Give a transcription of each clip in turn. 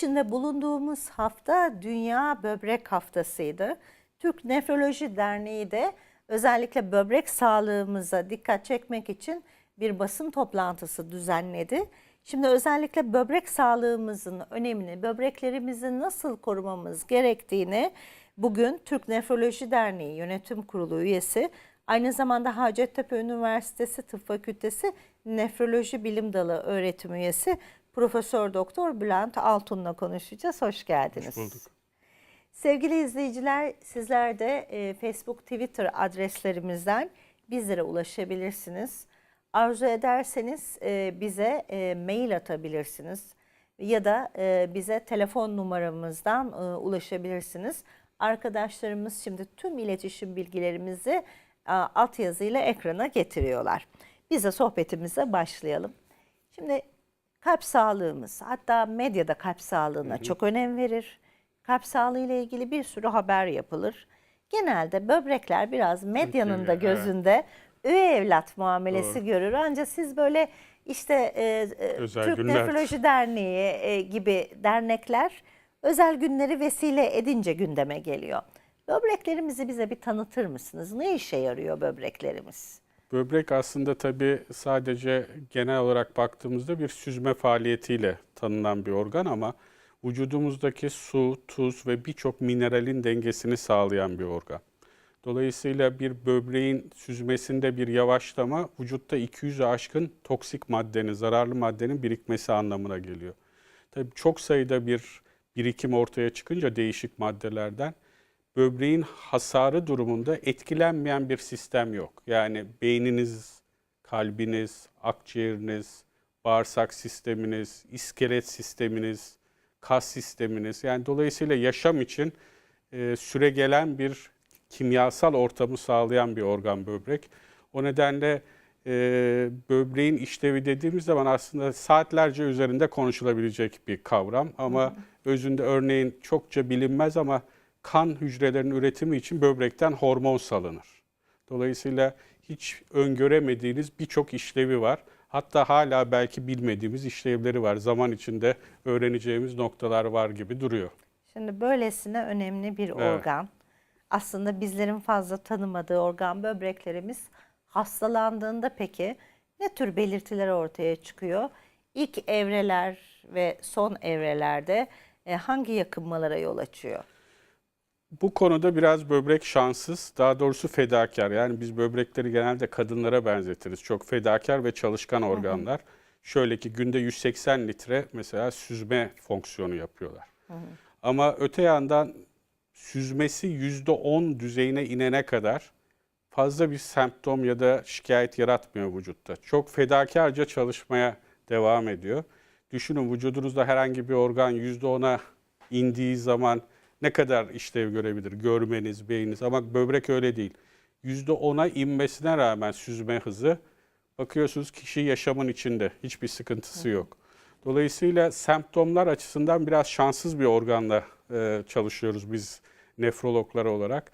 İçinde bulunduğumuz hafta Dünya Böbrek Haftası'ydı. Türk Nefroloji Derneği de özellikle böbrek sağlığımıza dikkat çekmek için bir basın toplantısı düzenledi. Şimdi özellikle böbrek sağlığımızın önemini, böbreklerimizi nasıl korumamız gerektiğini bugün Türk Nefroloji Derneği Yönetim Kurulu üyesi, aynı zamanda Hacettepe Üniversitesi Tıp Fakültesi Nefroloji Bilim Dalı öğretim üyesi Profesör Doktor Bülent Altun'la konuşacağız. Hoş geldiniz. Hoş bulduk. Sevgili izleyiciler, sizler de e, Facebook, Twitter adreslerimizden bizlere ulaşabilirsiniz. Arzu ederseniz e, bize e, mail atabilirsiniz ya da e, bize telefon numaramızdan e, ulaşabilirsiniz. Arkadaşlarımız şimdi tüm iletişim bilgilerimizi e, altyazıyla ekrana getiriyorlar. Biz de sohbetimize başlayalım. Şimdi kalp sağlığımız, hatta medyada kalp sağlığına çok önem verir. Kalp sağlığı ile ilgili bir sürü haber yapılır. Genelde böbrekler biraz medyanın da gözünde üvey evlat muamelesi Doğru. görür. Ancak siz böyle işte e, e, Özel Türk günler. Nefroloji Derneği e, gibi dernekler özel günleri vesile edince gündeme geliyor. Böbreklerimizi bize bir tanıtır mısınız? Ne işe yarıyor böbreklerimiz? Böbrek aslında tabii sadece genel olarak baktığımızda bir süzme faaliyetiyle tanınan bir organ ama vücudumuzdaki su, tuz ve birçok mineralin dengesini sağlayan bir organ. Dolayısıyla bir böbreğin süzmesinde bir yavaşlama vücutta 200'e aşkın toksik maddenin, zararlı maddenin birikmesi anlamına geliyor. Tabii çok sayıda bir birikim ortaya çıkınca değişik maddelerden böbreğin hasarı durumunda etkilenmeyen bir sistem yok. Yani beyniniz, kalbiniz, akciğeriniz, bağırsak sisteminiz, iskelet sisteminiz, kas sisteminiz yani dolayısıyla yaşam için e, süre gelen bir kimyasal ortamı sağlayan bir organ böbrek. O nedenle e, böbreğin işlevi dediğimiz zaman aslında saatlerce üzerinde konuşulabilecek bir kavram ama özünde örneğin çokça bilinmez ama kan hücrelerinin üretimi için böbrekten hormon salınır. Dolayısıyla hiç öngöremediğiniz birçok işlevi var. Hatta hala belki bilmediğimiz işlevleri var. Zaman içinde öğreneceğimiz noktalar var gibi duruyor. Şimdi böylesine önemli bir organ. Aslında bizlerin fazla tanımadığı organ böbreklerimiz hastalandığında peki ne tür belirtiler ortaya çıkıyor? İlk evreler ve son evrelerde e, hangi yakınmalara yol açıyor? Bu konuda biraz böbrek şanssız, daha doğrusu fedakar. Yani biz böbrekleri genelde kadınlara benzetiriz. Çok fedakar ve çalışkan organlar. Şöyle ki günde 180 litre mesela süzme fonksiyonu yapıyorlar. Ama öte yandan süzmesi %10 düzeyine inene kadar fazla bir semptom ya da şikayet yaratmıyor vücutta. Çok fedakarca çalışmaya devam ediyor. Düşünün vücudunuzda herhangi bir organ %10'a indiği zaman ne kadar işlev görebilir? Görmeniz, beyniniz ama böbrek öyle değil. %10'a inmesine rağmen süzme hızı bakıyorsunuz kişi yaşamın içinde. Hiçbir sıkıntısı yok. Dolayısıyla semptomlar açısından biraz şanssız bir organla e, çalışıyoruz biz nefrologlar olarak.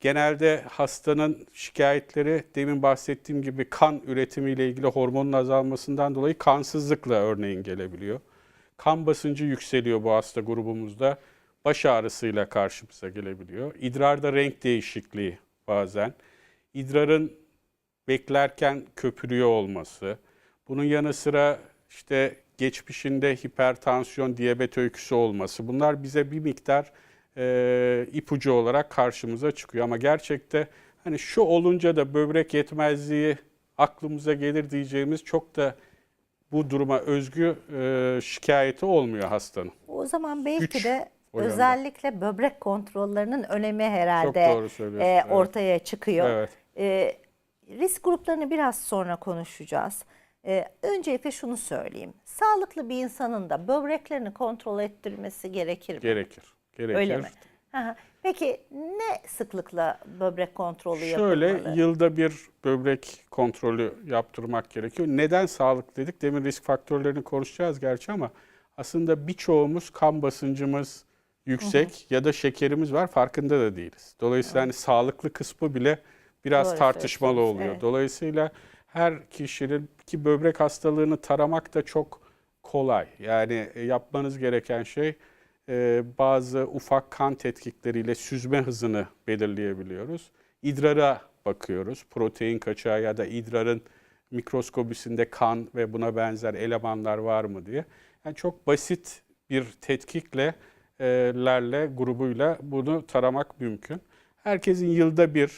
Genelde hastanın şikayetleri demin bahsettiğim gibi kan üretimiyle ilgili hormonun azalmasından dolayı kansızlıkla örneğin gelebiliyor. Kan basıncı yükseliyor bu hasta grubumuzda. Baş ağrısıyla karşımıza gelebiliyor. İdrarda renk değişikliği bazen. İdrarın beklerken köpürüyor olması. Bunun yanı sıra işte geçmişinde hipertansiyon, diyabet öyküsü olması. Bunlar bize bir miktar e, ipucu olarak karşımıza çıkıyor. Ama gerçekte hani şu olunca da böbrek yetmezliği aklımıza gelir diyeceğimiz çok da bu duruma özgü e, şikayeti olmuyor hastanın. O zaman belki Güç de o yönde. özellikle böbrek kontrollerinin önemi herhalde e, evet. ortaya çıkıyor. Evet. E, risk gruplarını biraz sonra konuşacağız. E, öncelikle şunu söyleyeyim. Sağlıklı bir insanın da böbreklerini kontrol ettirmesi gerekir mi? Gerekir. Gerekir. Öyle mi? Hı. Peki ne sıklıkla böbrek kontrolü Şöyle yapılmalı? yılda bir böbrek kontrolü yaptırmak gerekiyor. Neden sağlık dedik? Demin risk faktörlerini konuşacağız gerçi ama aslında birçoğumuz kan basıncımız yüksek ya da şekerimiz var farkında da değiliz. Dolayısıyla hani sağlıklı kısmı bile biraz Doğru tartışmalı oluyor. evet. Dolayısıyla her kişinin ki böbrek hastalığını taramak da çok kolay. Yani e, yapmanız gereken şey e, bazı ufak kan tetkikleriyle süzme hızını belirleyebiliyoruz. İdrara bakıyoruz. Protein kaçağı ya da idrarın mikroskobisinde kan ve buna benzer elemanlar var mı diye. Yani çok basit bir tetkikle lerle grubuyla bunu taramak mümkün. Herkesin yılda bir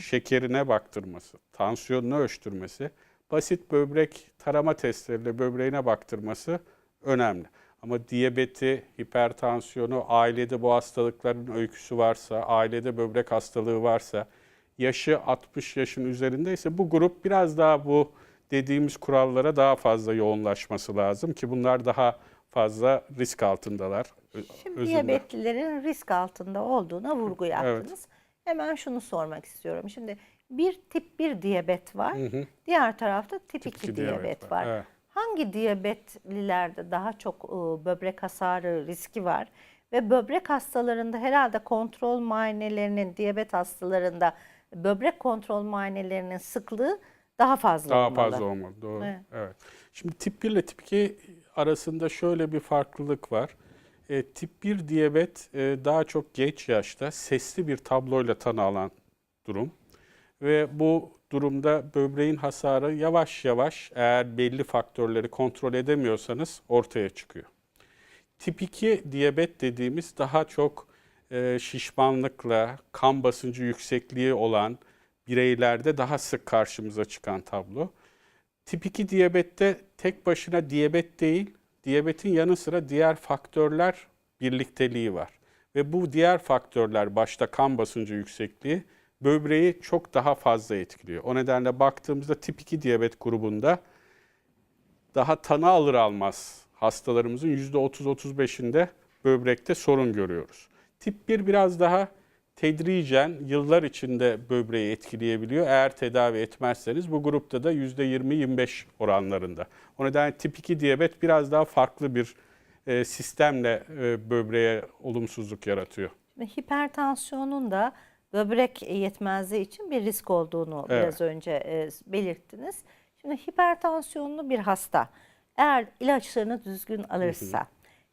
şekerine baktırması, tansiyonunu ölçtürmesi, basit böbrek tarama testleriyle böbreğine baktırması önemli. Ama diyabeti, hipertansiyonu, ailede bu hastalıkların öyküsü varsa, ailede böbrek hastalığı varsa, yaşı 60 yaşın üzerindeyse bu grup biraz daha bu dediğimiz kurallara daha fazla yoğunlaşması lazım ki bunlar daha fazla risk altındalar. Şimdi özünde. diyabetlilerin risk altında olduğuna vurgu yaptınız. Hemen şunu sormak istiyorum. Şimdi bir tip 1 diyabet var. Diğer tarafta tip, 2 iki diyabet, diyabet var. var, evet. Hangi diyabetlilerde daha çok e, böbrek hasarı riski var? Ve böbrek hastalarında herhalde kontrol muayenelerinin diyabet hastalarında böbrek kontrol muayenelerinin sıklığı daha fazla Daha olmalı. fazla olmalı. Doğru. Evet. Evet. Şimdi tip 1 ile tip 2 arasında şöyle bir farklılık var. E, tip 1 diyabet e, daha çok geç yaşta sesli bir tabloyla tanı alan durum. Ve bu durumda böbreğin hasarı yavaş yavaş eğer belli faktörleri kontrol edemiyorsanız ortaya çıkıyor. Tip 2 diyabet dediğimiz daha çok e, şişmanlıkla, kan basıncı yüksekliği olan bireylerde daha sık karşımıza çıkan tablo. Tip 2 diyabette tek başına diyabet değil, diyabetin yanı sıra diğer faktörler birlikteliği var. Ve bu diğer faktörler başta kan basıncı yüksekliği böbreği çok daha fazla etkiliyor. O nedenle baktığımızda tip 2 diyabet grubunda daha tanı alır almaz hastalarımızın %30-35'inde böbrekte sorun görüyoruz. Tip 1 biraz daha tedricen yıllar içinde böbreği etkileyebiliyor. Eğer tedavi etmezseniz bu grupta da %20-25 oranlarında. O nedenle tip 2 diyabet biraz daha farklı bir e, sistemle e, böbreğe olumsuzluk yaratıyor. Hipertansiyonun da böbrek yetmezliği için bir risk olduğunu Evet. biraz önce e, belirttiniz. Şimdi hipertansiyonlu bir hasta eğer ilaçlarını düzgün alırsa,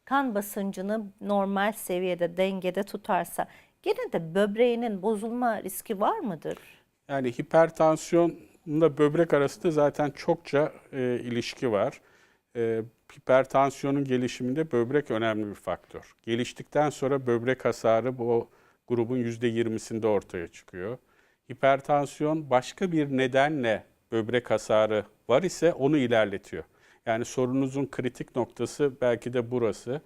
kan basıncını normal seviyede, dengede tutarsa gene de böbreğinin bozulma riski var mıdır? Yani hipertansiyonla böbrek arasında zaten çokça e, ilişki var. E, hipertansiyonun gelişiminde böbrek önemli bir faktör. Geliştikten sonra böbrek hasarı bu grubun %20'sinde ortaya çıkıyor. Hipertansiyon başka bir nedenle böbrek hasarı var ise onu ilerletiyor. Yani sorununuzun kritik noktası belki de burası.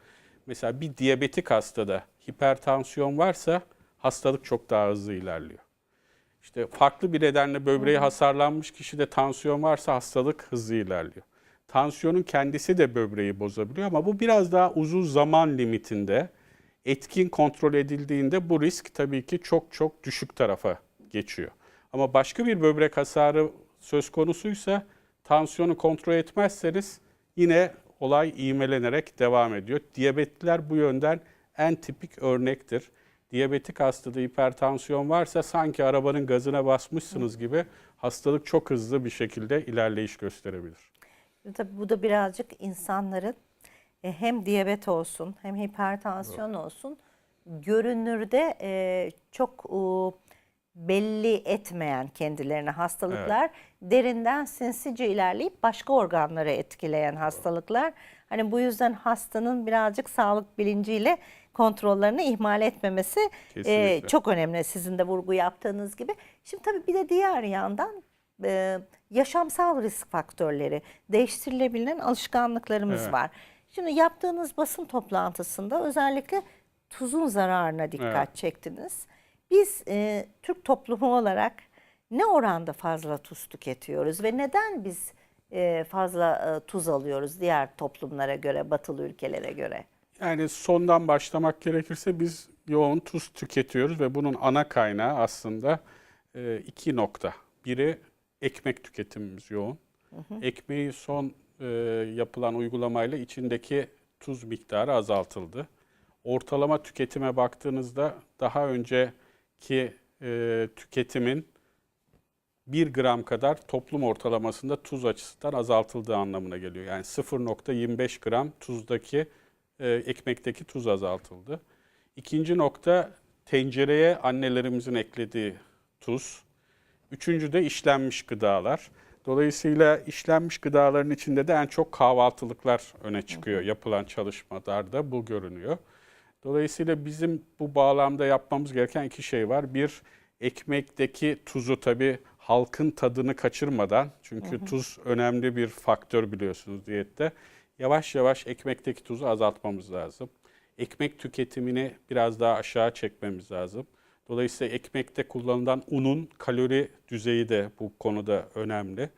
Mesela bir diyabetik hastada hipertansiyon varsa hastalık çok daha hızlı ilerliyor. İşte farklı bir nedenle böbreği hasarlanmış kişide tansiyon varsa hastalık hızlı ilerliyor. Tansiyonun kendisi de böbreği bozabiliyor ama bu biraz daha uzun zaman limitinde etkin kontrol edildiğinde bu risk tabii ki çok çok düşük tarafa geçiyor. Ama başka bir böbrek hasarı söz konusuysa tansiyonu kontrol etmezseniz yine olay ivmelenerek devam ediyor. Diyabetliler bu yönden en tipik örnektir. Diyabetik hastada hipertansiyon varsa sanki arabanın gazına basmışsınız gibi hastalık çok hızlı bir şekilde ilerleyiş gösterebilir. Tabii bu da birazcık insanların e, hem diyabet olsun hem hipertansiyon olsun görünürde e, çok e, belli etmeyen kendilerine hastalıklar derinden sinsice ilerleyip başka organları etkileyen hastalıklar. Hani bu yüzden hastanın birazcık sağlık bilinciyle kontrollerini ihmal etmemesi e, çok önemli sizin de vurgu yaptığınız gibi. Şimdi tabii bir de diğer yandan e, yaşamsal risk faktörleri, değiştirilebilen alışkanlıklarımız Evet. var. Şimdi yaptığınız basın toplantısında özellikle tuzun zararına dikkat Evet. çektiniz. Biz e, Türk toplumu olarak ne oranda fazla tuz tüketiyoruz ve neden biz e, fazla e, tuz alıyoruz diğer toplumlara göre, batılı ülkelere göre? Yani sondan başlamak gerekirse biz yoğun tuz tüketiyoruz ve bunun ana kaynağı aslında e, iki nokta. Biri ekmek tüketimimiz yoğun. Ekmeği son e, yapılan uygulamayla içindeki tuz miktarı azaltıldı. Ortalama tüketime baktığınızda daha önceki e, tüketimin 1 gram kadar toplum ortalamasında tuz açısından azaltıldığı anlamına geliyor. Yani 0.25 gram tuzdaki e, ekmekteki tuz azaltıldı. İkinci nokta tencereye annelerimizin eklediği tuz. Üçüncü de işlenmiş gıdalar. Dolayısıyla işlenmiş gıdaların içinde de en çok kahvaltılıklar öne çıkıyor yapılan çalışmalarda bu görünüyor. Dolayısıyla bizim bu bağlamda yapmamız gereken iki şey var. Bir, ekmekteki tuzu tabii halkın tadını kaçırmadan, çünkü tuz önemli bir faktör biliyorsunuz diyette. Yavaş yavaş ekmekteki tuzu azaltmamız lazım. Ekmek tüketimini biraz daha aşağı çekmemiz lazım. Dolayısıyla ekmekte kullanılan unun kalori düzeyi de bu konuda önemli.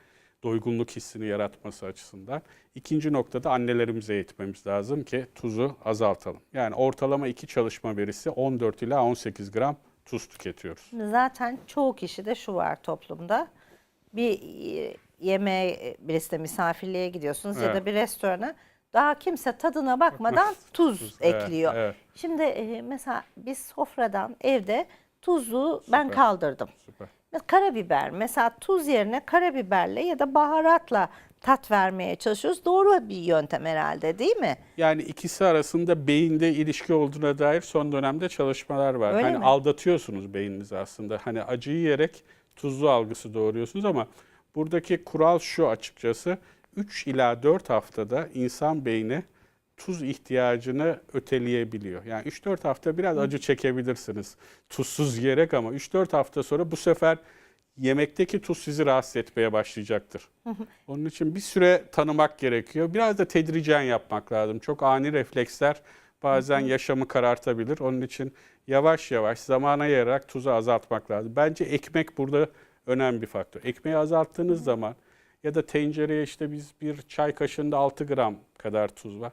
Doygunluk hissini yaratması açısından. İkinci noktada annelerimize eğitmemiz lazım ki tuzu azaltalım. Yani ortalama iki çalışma verisi 14 ila 18 gram tuz tüketiyoruz. Zaten çoğu kişide şu var toplumda. Bir e, yemeğe birisi de misafirliğe gidiyorsunuz ya da Evet. bir restorana daha kimse tadına bakmadan tuz, Tuz, evet, ekliyor. evet. Şimdi e, mesela biz sofradan evde tuzu ben kaldırdım. Süper. Karabiber mesela tuz yerine karabiberle ya da baharatla tat vermeye çalışıyoruz. Doğru bir yöntem herhalde değil mi? Yani ikisi arasında beyinde ilişki olduğuna dair son dönemde çalışmalar var. Öyle hani mi? aldatıyorsunuz beyninizi aslında. Hani acıyı yiyerek tuzlu algısı doğuruyorsunuz ama buradaki kural şu açıkçası 3 ila 4 haftada insan beyni tuz ihtiyacını öteleyebiliyor. Yani 3-4 hafta biraz acı çekebilirsiniz tuzsuz yiyerek ama 3-4 hafta sonra bu sefer yemekteki tuz sizi rahatsız etmeye başlayacaktır. Onun için bir süre tanımak gerekiyor. Biraz da tedricen yapmak lazım. Çok ani refleksler bazen yaşamı karartabilir. Onun için yavaş yavaş zamana yayarak tuzu azaltmak lazım. Bence ekmek burada önemli bir faktör. Ekmeği azalttığınız zaman ya da tencereye işte biz bir çay kaşığında 6 gram kadar tuz var.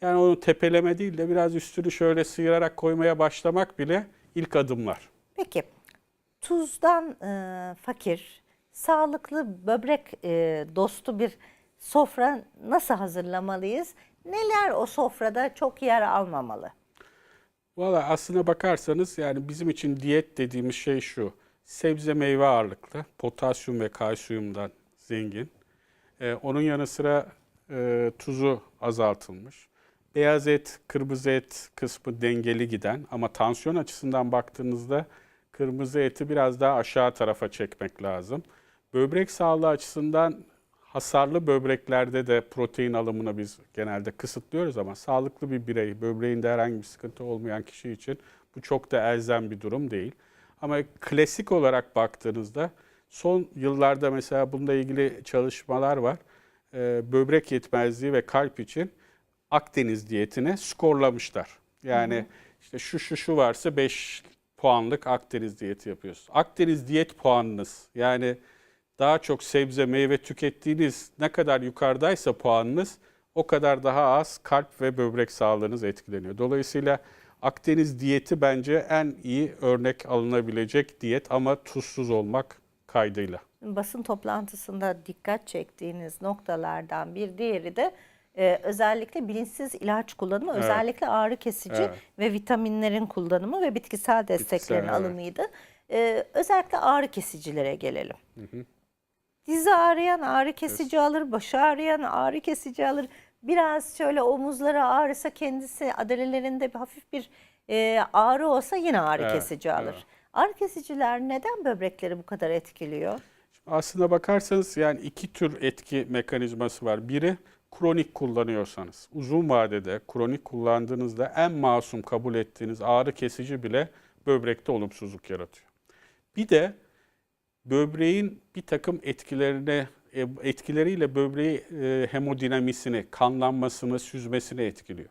Yani onu tepeleme değil de biraz üstünü şöyle sıyırarak koymaya başlamak bile ilk adımlar. Peki tuzdan e, fakir, sağlıklı böbrek e, dostu bir sofra nasıl hazırlamalıyız? Neler o sofrada çok yer almamalı? Valla aslına bakarsanız yani bizim için diyet dediğimiz şey şu. Sebze meyve ağırlıklı, potasyum ve kalsiyumdan zengin. Ee, onun yanı sıra e, tuzu azaltılmış. Beyaz et, kırmızı et kısmı dengeli giden ama tansiyon açısından baktığınızda kırmızı eti biraz daha aşağı tarafa çekmek lazım. Böbrek sağlığı açısından hasarlı böbreklerde de protein alımını biz genelde kısıtlıyoruz ama sağlıklı bir birey, böbreğinde herhangi bir sıkıntı olmayan kişi için bu çok da elzem bir durum değil. Ama klasik olarak baktığınızda son yıllarda mesela bununla ilgili çalışmalar var. Ee, böbrek yetmezliği ve kalp için Akdeniz diyetini skorlamışlar. Yani işte şu şu şu varsa 5 puanlık Akdeniz diyeti yapıyorsunuz. Akdeniz diyet puanınız yani daha çok sebze meyve tükettiğiniz ne kadar yukarıdaysa puanınız o kadar daha az kalp ve böbrek sağlığınız etkileniyor. Dolayısıyla Akdeniz diyeti bence en iyi örnek alınabilecek diyet ama tuzsuz olmak kaydıyla. Basın toplantısında dikkat çektiğiniz noktalardan bir diğeri de e, özellikle bilinçsiz ilaç kullanımı, Evet. özellikle ağrı kesici Evet. ve vitaminlerin kullanımı ve bitkisel desteklerin evet. alımıydı. E, özellikle ağrı kesicilere gelelim. Dizi ağrıyan ağrı kesici alır, başı ağrıyan ağrı kesici alır. Biraz şöyle omuzları ağrısa kendisi adalelerinde bir hafif bir e, ağrı olsa yine ağrı Evet, kesici alır. evet. Ağrı kesiciler neden böbrekleri bu kadar etkiliyor? Aslına bakarsanız yani iki tür etki mekanizması var. Biri kronik kullanıyorsanız, uzun vadede kronik kullandığınızda en masum kabul ettiğiniz ağrı kesici bile böbrekte olumsuzluk yaratıyor. Bir de böbreğin bir takım etkilerine etkileriyle böbreği e, hemodinamisini, kanlanmasını, süzmesini etkiliyor.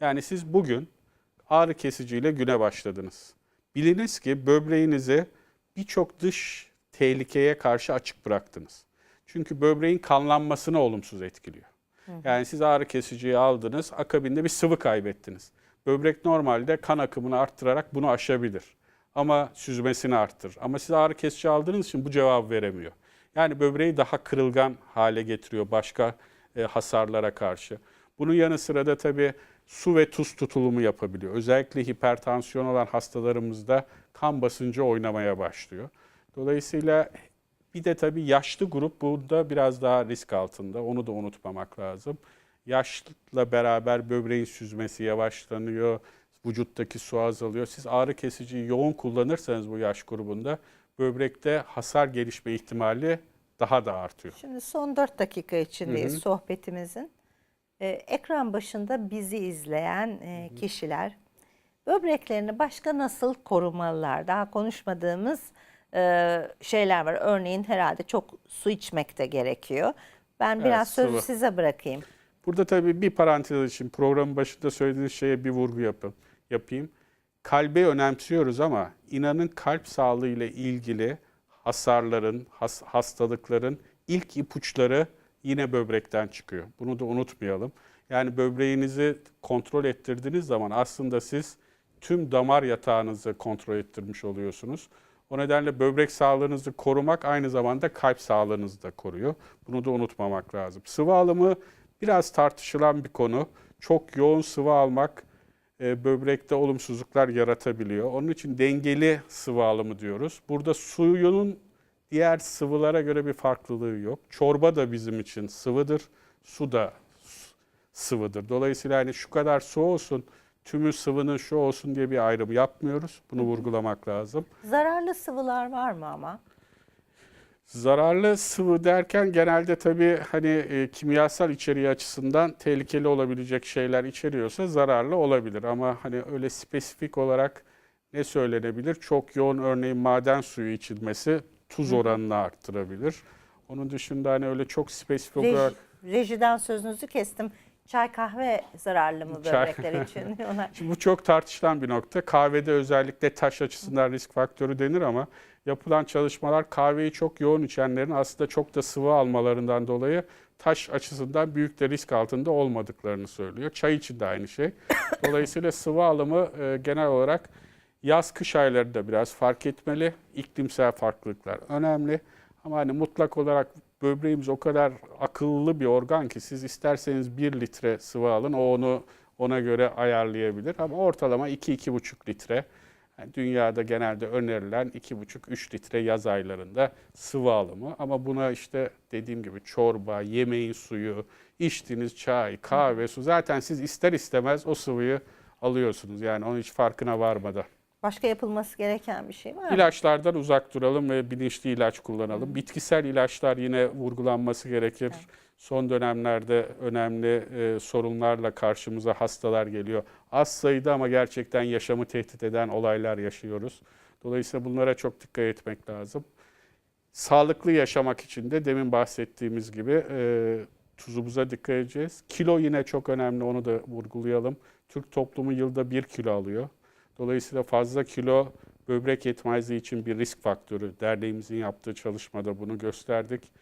Yani siz bugün ağrı kesiciyle güne başladınız. Biliniz ki böbreğinizi birçok dış tehlikeye karşı açık bıraktınız. Çünkü böbreğin kanlanmasını olumsuz etkiliyor. Yani siz ağrı kesiciyi aldınız, akabinde bir sıvı kaybettiniz. Böbrek normalde kan akımını arttırarak bunu aşabilir. Ama süzmesini arttırır. Ama siz ağrı kesici aldığınız için bu cevabı veremiyor. Yani böbreği daha kırılgan hale getiriyor başka e, hasarlara karşı. Bunun yanı sıra da tabii su ve tuz tutulumu yapabiliyor. Özellikle hipertansiyon olan hastalarımızda kan basıncı oynamaya başlıyor. Dolayısıyla Bir de tabii yaşlı grup burada biraz daha risk altında. Onu da unutmamak lazım. Yaşla beraber böbreğin süzmesi yavaşlanıyor, vücuttaki su azalıyor. Siz ağrı kesiciyi yoğun kullanırsanız bu yaş grubunda böbrekte hasar gelişme ihtimali daha da artıyor. Şimdi son 4 dakika içindeyiz sohbetimizin. Ee, ekran başında bizi izleyen e, kişiler böbreklerini başka nasıl korumalılar? Daha konuşmadığımız e, şeyler var. Örneğin herhalde çok su içmek de gerekiyor. Ben Evet, biraz sözü sıvı. size bırakayım. Burada tabii bir parantez için programın başında söylediğiniz şeye bir vurgu yapın, yapayım. Kalbi önemsiyoruz ama inanın kalp sağlığı ile ilgili hasarların, has- hastalıkların ilk ipuçları yine böbrekten çıkıyor. Bunu da unutmayalım. Yani böbreğinizi kontrol ettirdiğiniz zaman aslında siz tüm damar yatağınızı kontrol ettirmiş oluyorsunuz. O nedenle böbrek sağlığınızı korumak aynı zamanda kalp sağlığınızı da koruyor. Bunu da unutmamak lazım. Sıvı alımı biraz tartışılan bir konu. Çok yoğun sıvı almak böbrekte olumsuzluklar yaratabiliyor. Onun için dengeli sıvı alımı diyoruz. Burada suyunun diğer sıvılara göre bir farklılığı yok. Çorba da bizim için sıvıdır, su da sıvıdır. Dolayısıyla hani şu kadar su olsun, tümü sıvının şu olsun diye bir ayrım yapmıyoruz. Bunu vurgulamak lazım. Zararlı sıvılar var mı ama? Zararlı sıvı derken genelde tabii hani e, kimyasal içeriği açısından tehlikeli olabilecek şeyler içeriyorsa zararlı olabilir. Ama hani öyle spesifik olarak ne söylenebilir? Çok yoğun örneğin maden suyu içilmesi tuz oranını arttırabilir. Onun dışında hani öyle çok spesifik olarak Reji, rejiden sözünüzü kestim. Çay kahve zararlı mı Çay- böbrekler için? Şimdi bu çok tartışılan bir nokta. Kahvede özellikle taş açısından risk faktörü denir ama yapılan çalışmalar kahveyi çok yoğun içenlerin aslında çok da sıvı almalarından dolayı taş açısından büyük de risk altında olmadıklarını söylüyor. Çay için de aynı şey. Dolayısıyla sıvı alımı e, genel olarak yaz-kış aylarında biraz fark etmeli. İklimsel farklılıklar önemli. Ama hani mutlak olarak böbreğimiz o kadar akıllı bir organ ki siz isterseniz 1 litre sıvı alın o onu ona göre ayarlayabilir. Ama ortalama 2-2,5 litre. Yani dünyada genelde önerilen 2,5-3 litre yaz aylarında sıvı alımı. Ama buna işte dediğim gibi çorba, yemeğin suyu, içtiğiniz çay, kahve, su zaten siz ister istemez o sıvıyı alıyorsunuz. Yani onun hiç farkına varmadan. Başka yapılması gereken bir şey var mı? İlaçlardan uzak duralım ve bilinçli ilaç kullanalım. Bitkisel ilaçlar yine vurgulanması gerekir. Son dönemlerde önemli e, sorunlarla karşımıza hastalar geliyor. Az sayıda ama gerçekten yaşamı tehdit eden olaylar yaşıyoruz. Dolayısıyla bunlara çok dikkat etmek lazım. Sağlıklı yaşamak için de demin bahsettiğimiz gibi e, tuzumuza dikkat edeceğiz. Kilo yine çok önemli onu da vurgulayalım. Türk toplumu yılda bir kilo alıyor. Dolayısıyla fazla kilo böbrek yetmezliği için bir risk faktörü. Derneğimizin yaptığı çalışmada bunu gösterdik.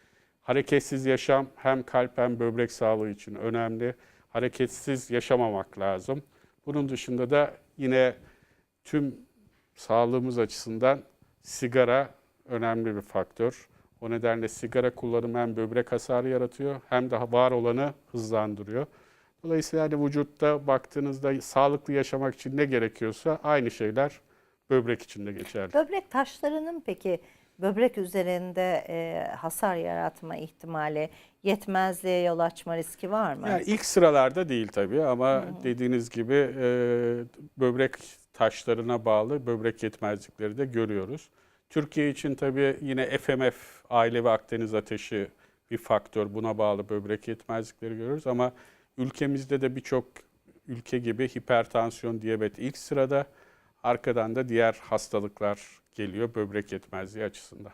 Hareketsiz yaşam hem kalp hem böbrek sağlığı için önemli. Hareketsiz yaşamamak lazım. Bunun dışında da yine tüm sağlığımız açısından sigara önemli bir faktör. O nedenle sigara kullanımı hem böbrek hasarı yaratıyor hem de var olanı hızlandırıyor. Dolayısıyla hani vücutta baktığınızda sağlıklı yaşamak için ne gerekiyorsa aynı şeyler böbrek için de geçerli. Böbrek taşlarının peki böbrek üzerinde e, hasar yaratma ihtimali, yetmezliğe yol açma riski var mı? Yani ilk sıralarda değil tabii ama dediğiniz gibi e, böbrek taşlarına bağlı böbrek yetmezlikleri de görüyoruz. Türkiye için tabii yine FMF, aile ve Akdeniz ateşi bir faktör. Buna bağlı böbrek yetmezlikleri görüyoruz ama ülkemizde de birçok ülke gibi hipertansiyon, diyabet ilk sırada. Arkadan da diğer hastalıklar geliyor böbrek yetmezliği açısından.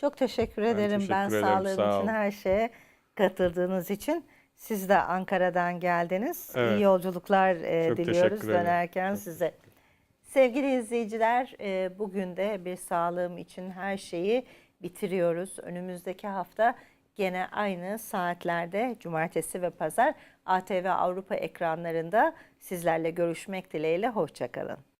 Çok teşekkür ederim teşekkür ben ederim, sağlığım sağ için her şeye katıldığınız için. Siz de Ankara'dan geldiniz. Evet. İyi yolculuklar e, diliyoruz dönerken size. Sevgili izleyiciler, e, bugün de bir sağlığım için her şeyi bitiriyoruz. Önümüzdeki hafta gene aynı saatlerde cumartesi ve pazar ATV Avrupa ekranlarında sizlerle görüşmek dileğiyle. Hoşçakalın.